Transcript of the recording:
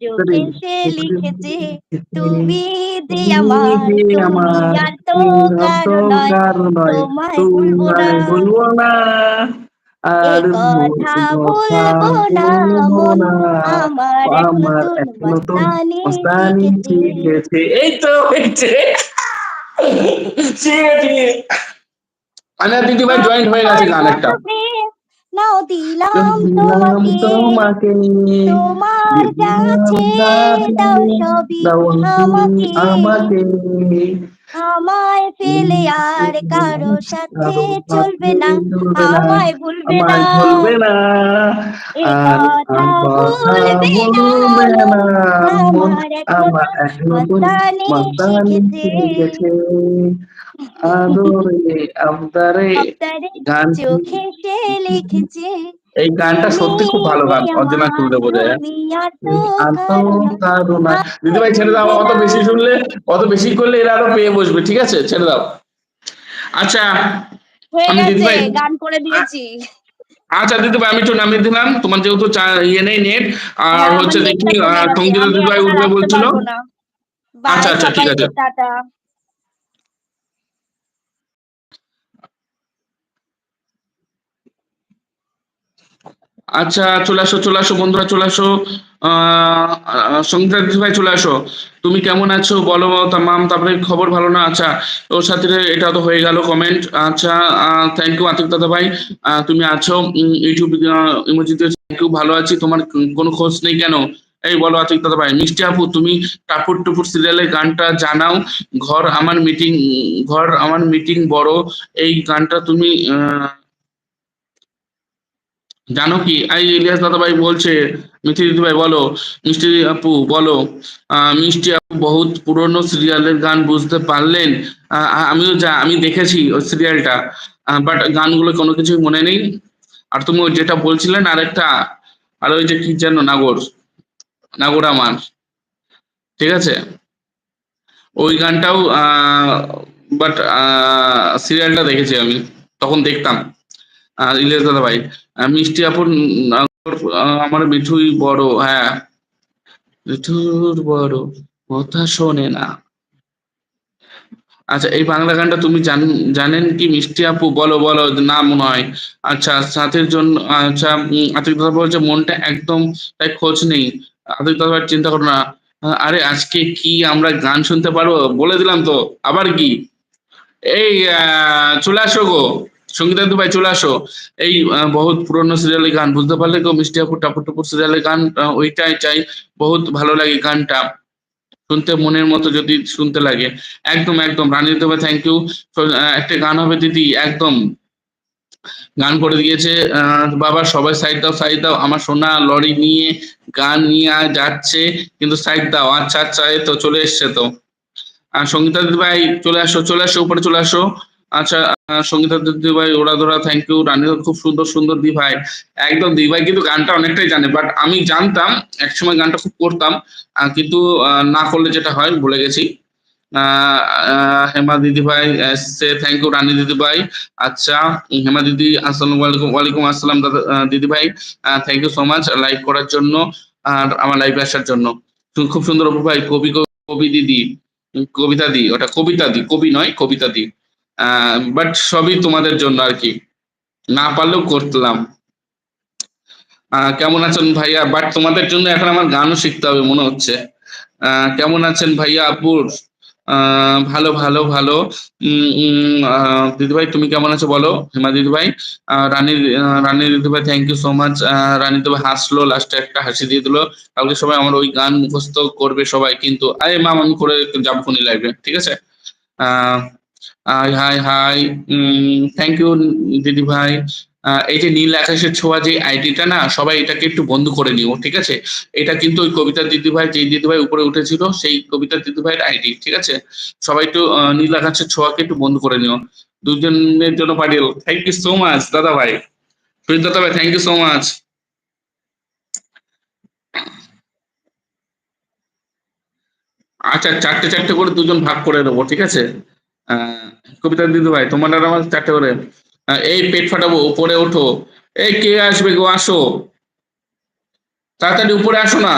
চোখে লিখেছে তুমি যে আমার আর না। আর কথা বলব না আমার এক নতুন মস্তানি শিখেছে শিখেছে এই তো হয়েছে। শিখেছি আনা জয়েন্ট হয়ে গেছে গান একটা। নাও দিলাম তোমাকে তোমাকে তোমার কাছে দাও সবই আমাকে। আমায় ফেলে আর কারও সাথে চলবে না আমায় ভুলবে না। ভুলবে আমার এক নতুন মস্তানি মস্তানি শিখেছে। শিখেছে আদরে আবদারে গান চোখে লিখেছে এই গানটা সত্যি খুব ভালো গান অরিজিনাল শুনলে বোঝা যায় তুমি আর তো আর তো কারও না। কারও না দিদি ভাই ছেড়ে দাও অত বেশি শুনলে অত বেশি করলে এরা আরও পেয়ে বসবে ঠিক আছে? ছেড়ে দাও। আচ্ছা আমি দিদিভাই- গান করে দিয়েছি। আচ্ছা দিদি ভাই আমি একটু নামিয়ে দিলাম। তোমার যেহেতু ইয়ে নেই নেট আর হচ্ছে দেখি সঙ্গীতা দিদি ভাই উঠবে বলছিল। আচ্ছা, আচ্ছা, ঠিক আছে। আচ্ছা চলে আসো চলে আসো বন্ধুরা চলে আসো। দিদি ভাই চলে আসো। তুমি কেমন আছো? বলো তামাম তারপরে খবর ভালো না? আচ্ছা ওর সাথে এটা তো হয়ে গেল কমেন্ট আচ্ছা থ্যাংক ইউ আতিক দাদা ভাই। তুমি আছো? ইউটিউব ইমোজিতে থ্যাংক ইউ ভালো আছি। তোমার কোনো খোঁজ নেই কেন? এই বলো আতিক দাদা ভাই মিষ্টি আপু তুমি টাপুর টুপুর সিরিয়ালের গানটা জানাও। ঘর আমার মিটিং ঘর আমার মিটিং বড়। এই গানটা তুমি আহ, জানো কি? এই ইলিয়াস দাদা ভাই বলছে, মিষ্টি দিদি ভাই বলো, মিষ্টি আপু বলো মিষ্টি আপু বহুত পুরনো সিরিয়ালের গান বুঝতে পারলেন। আমিও যা, আমি দেখেছি ওই সিরিয়ালটা। বাট গানগুলো কোনো কিছুই মনে নেই। আর তুমি ওই যেটা বলছিলেন আরেকটা, আর ওই যে কি যেন নাগর নাগর আমার। ঠিক আছে? ওই গানটাও বাট সিরিয়ালটা দেখেছি আমি, তখন দেখতাম। আহ, ইলিয়াস দাদা ভাই মিষ্টি আপুর আমার মিঠুই বড় হ্যাঁ। মিঠুর বড় কথা শোনে না। আচ্ছা এই বাংলা গানটা তুমি জান- জানেন কি মিষ্টি আপু? বলো বলো না মনে হয় আচ্ছা সাথের জন্য আচ্ছা আতিক দাদা বলছে মনটা একদম তাই খোঁজ নেই। আতিক দাদা চিন্তা করো না। আরে আজকে কি আমরা গান শুনতে পারব? বলে দিলাম তো আবার কি? এই চলে আসো গো। সঙ্গীতা ভাই, চলে আসো। এই বহুত পুরনো সিরিয়ালের গান, বুঝতে পারলে গো মিষ্টি আপু টাপুর টুপুর সিরিয়ালের গান ওইটাই চাই। বহুত ভালো লাগে গানটা। শুনতে মনের মতো যদি শুনতে লাগে। একদম একদম। রানী দেবে থ্যাংক ইউ একটা গান হবে দিদি, একদম। গান করে দিয়েছে বাবা, সবাই সাইড দাও সাইড দাও। আমার সোনা লরি নিয়ে গান নিয়ে যাচ্ছে, কিন্তু সাইড দাও। আচ্ছা আচ্ছা এই তো চলে এসছে তো। আর সঙ্গীতা দিদি ভাই, চলে আসো চলে আসো, উপরে চলে আসো। আচ্ছা সঙ্গীতা দিদি ভাই ওরা ধরা থ্যাংক ইউ রানী খুব সুন্দর সুন্দর দি ভাই। একদম দি ভাই, কিন্তু গানটা অনেকটাই জানে বাট আমি জানতাম, একসময় গানটা খুব করতাম কিন্তু না করলে যেটা হয়, ভুলে গেছি। হেমা দিদি ভাই সে থ্যাংক ইউ রানী দিদি ভাই। আচ্ছা হেমা দিদি, আসসালামু আলাইকুম, ওয়ালাইকুম আসসালাম, দাদা দিদি ভাই। Thank you so much live করার জন্য, আর আমার লাইভে আসার জন্য। খুব সুন্দর অপু ভাই, কবি কবি দিদি, কবিতা দি, ওটা কবিতা দি, কবি নয়, কবিতা দি। বাট সবই তোমাদের জন্য আর কি। না পারলেও করলাম কেমন আছেন ভাইয়া? বাট তোমাদের জন্য এখন আমার গানও শিখতে হবে, মনে হচ্ছে। কেমন আছেন ভাইয়া আপুর ভালো ভালো ভালো। দিদিভাই, তুমি কেমন আছো বলো? হেমা দিদিভাই। রানী রানী দিদিভাই thank you so much Rani দিদিভাই হাসলো লাস্টে একটা হাসি দিয়ে দিলো। কালকে সবাই আমার ওই গান মুখস্থ করবে সবাই, কিন্তু আরে মাম, আমি করে যাব ফোনি লাইভে ঠিক আছে? আহ hi hi hi thank you দিদি ভাই। এই যে নীল আকাশের ছোঁয়া যে আইডিটা না, সবাই এটাকে একটু বন্ধ করে নিও, ঠিক আছে? এটা কিন্তু ওই কবিতা দিদি ভাই যে দিদি ভাই উপরে উঠেছিল, সেই কবিতা দিদি ভাইয়ের আইডি, ঠিক আছে? সবাই একটু নীল আকাশের ছোঁয়াকে একটু বন্ধ করে নিও। দুজনের জন্য পাঠিয়ে থ্যাংক ইউ সো মাচ দাদা ভাই। সুজিত দাদা ভাই থ্যাংক ইউ সো মাচ আচ্ছা চারটে চারটে করে দুজন ভাগ করে দেবো, ঠিক আছে? কবিতা দিদি ভাই, তোমার আর আমার চারটে করে। এই পেট ফাটাবো, উপরে ওঠো। এই কে আসবে গো? আসো। তাড়াতাড়ি উপরে আসো না।